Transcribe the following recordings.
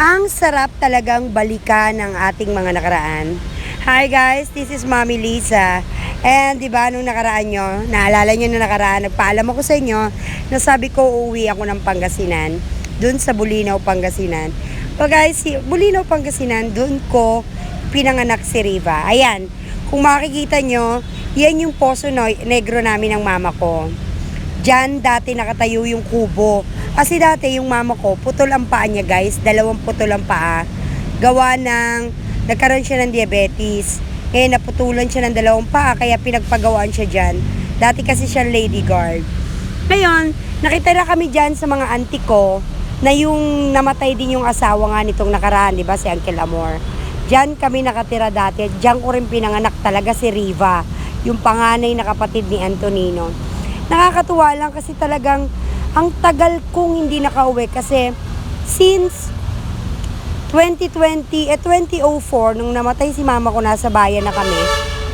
Ang sarap talagang balikan ng ating mga nakaraan. Hi guys, this is Mommy Lisa. And di ba nung nakaraan nyo, naalala nyo na nakaraan, nagpaalam ako sa inyo na sabi ko uuwi ako ng Pangasinan, dun sa Bulinaw, Pangasinan. So guys, si Bulinaw, Pangasinan, dun ko pinanganak si Riva. Ayan, kung makikita nyo, yan yung poso negro namin ng mama ko. Diyan dati nakatayo yung kubo. Kasi dati yung mama ko, putol ang paa niya guys. Dalawang putol ang paa. Gawa ng, nagkaroon siya ng diabetes. Ngayon naputulan siya ng dalawang paa, kaya pinagpagawaan siya dyan. Dati kasi siya lady guard. Ngayon, nakita na kami dyan sa mga auntie ko, na yung namatay din yung asawa nga nitong nakaraan, di ba, si Uncle Amor. Diyan kami nakatira dati. Diyan ko rin pinanganak talaga si Riva, yung panganay na kapatid ni Antonino nakakatuwa lang kasi talagang ang tagal kong hindi nakauwi kasi since 2020, eh 2004, nung namatay si mama ko, nasa bayan na kami.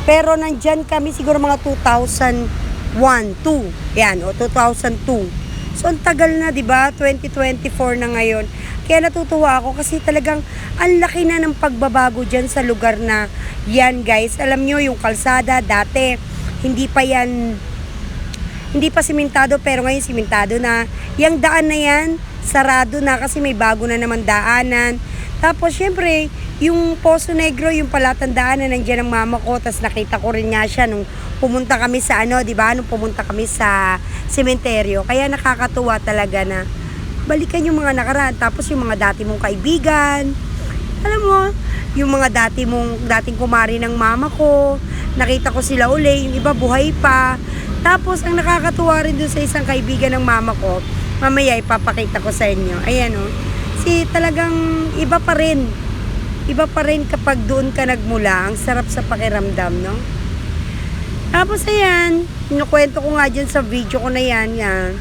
Pero nandyan kami siguro mga 2001, 2. Yan, o 2002. So, ang tagal na, di ba? 2024 na ngayon. Kaya natutuwa ako kasi talagang ang laki na ng pagbabago dyan sa lugar na yan, guys. Alam nyo, yung kalsada, dati, hindi pa yan hindi pa simentado pero ngayon simentado na. Yung daan na yan, sarado na kasi may bago na naman daanan. Tapos syempre, yung Poso Negro, yung palatandaan na nandiyan ang mama ko, tapos nakita ko rin nga siya nung pumunta kami sa ano, di ba? Nung pumunta kami sa sementeryo. Kaya nakakatuwa talaga na balikan yung mga nakaraan. Tapos yung mga dati mong kaibigan, alam mo, yung mga dati mong, dating kumari ng mama ko, nakita ko sila uli, yung iba buhay pa. Tapos, ang nakakatuwa rin dun sa isang kaibigan ng mama ko, mamaya ipapakita ko sa inyo. Ayan o. Si talagang iba pa rin. Iba pa rin kapag doon ka nagmula. Ang sarap sa pakiramdam, no? Tapos ayan, kinukwento ko nga dyan sa video ko na yan, yan.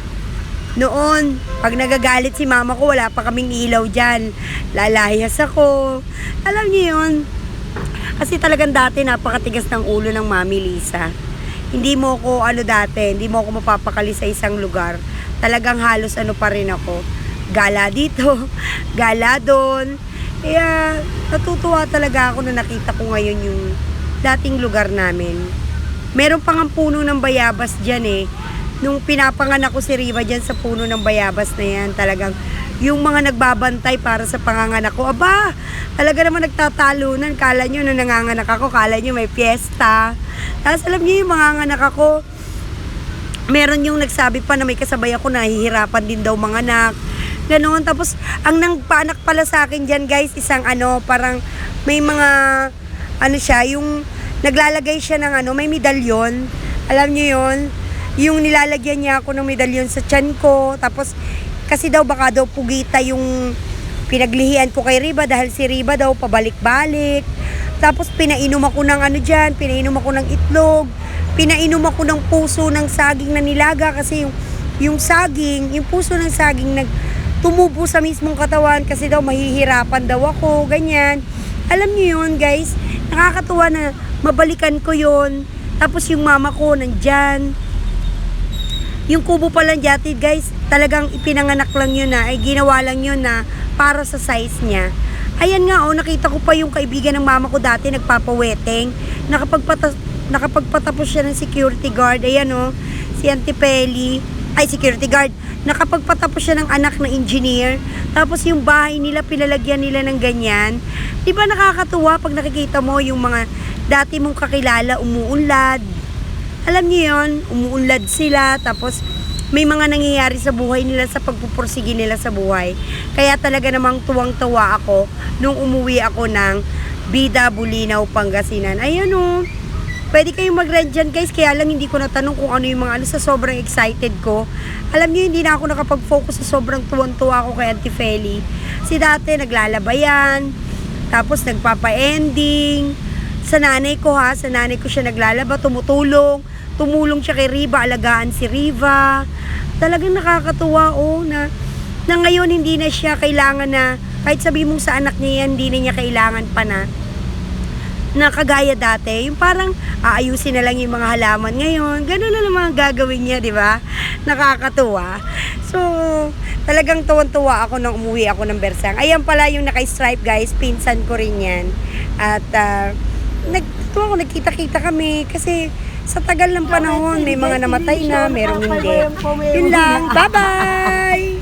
Noon, pag nagagalit si mama ko, wala pa kaming ilaw dyan. Lalayas ako. Alam niyo yun? Kasi talagang dati napakatigas ng ulo ng mami Lisa hindi mo ko ano dati, hindi mo ako mapapakali sa isang lugar. Talagang halos ano pa rin ako. Gala dito, gala doon. Kaya natutuwa talaga ako na nakita ko ngayon yung dating lugar namin. Meron pang ang puno ng bayabas dyan eh. Nung pinapanganak ko si Riva dyan sa puno ng bayabas na yan, talagang yung mga nagbabantay para sa panganganak ko, aba, talaga naman nagtatalunan. Kala nyo na nanganganak ako, kala nyo may fiesta. Tapos alam niyo yung mga anak ako, meron yung nagsabi pa na may kasabay ako na hihirapan din daw mga anak. Ganon. Tapos, ang nangpaanak pala sa akin dyan, guys, isang ano, parang may mga, ano siya, yung naglalagay siya ng ano, may medalyon. Alam niyo yon Yung nilalagyan niya ako ng medalyon sa tiyan ko. Tapos, kasi daw baka daw pugita yung pinaglihian ko kay Riba dahil si Riba daw pabalik-balik. Tapos pinainom ako ng ano dyan, pinainom ako ng itlog, pinainom ako ng puso ng saging na nilaga kasi yung, yung saging, yung puso ng saging nag tumubo sa mismong katawan kasi daw mahihirapan daw ako, ganyan. Alam niyo yun guys, nakakatuwa na mabalikan ko yon Tapos yung mama ko nandyan. Yung kubo pa lang dati guys, talagang ipinanganak lang yun na, ay ginawa lang yun na para sa size niya. Ayan nga, oh, nakita ko pa yung kaibigan ng mama ko dati, nagpapaweteng. Nakapagpata nakapagpatapos siya ng security guard. Ayan, oh, si Auntie Peli. Ay, security guard. Nakapagpatapos siya ng anak na engineer. Tapos yung bahay nila, pinalagyan nila ng ganyan. Di ba nakakatuwa pag nakikita mo yung mga dati mong kakilala umuunlad. Alam niyo yon umuunlad sila. Tapos may mga nangyayari sa buhay nila sa pagpupursige nila sa buhay. Kaya talaga namang tuwang-tuwa ako nung umuwi ako ng Bida Bulinaw, Pangasinan. Ayan o. Pwede kayong mag-rent dyan guys, kaya lang hindi ko natanong kung ano yung mga ano sa sobrang excited ko. Alam niyo, hindi na ako nakapag-focus sa sobrang tuwang-tuwa ako kay Auntie Feli. Si dati naglalabayan, tapos nagpapa-ending. Sa nanay ko ha, sa nanay ko siya naglalaba, tumutulong tumulong siya kay Riva, alagaan si Riva. Talagang nakakatuwa oh na, na ngayon hindi na siya kailangan na kahit sabi mong sa anak niya yan, hindi niya kailangan pa na na kagaya dati. Yung parang aayusin na lang yung mga halaman ngayon. Ganun na lang mga gagawin niya, di ba? Nakakatuwa. So, talagang tuwan-tuwa ako nang umuwi ako ng Bersang. Ayan pala yung naka-stripe guys. Pinsan ko rin yan. At uh, nagtuwa ko, nagkita-kita kami kasi sa tagal ng panahon, may mga namatay na, merong hindi. Yun lang. Bye-bye!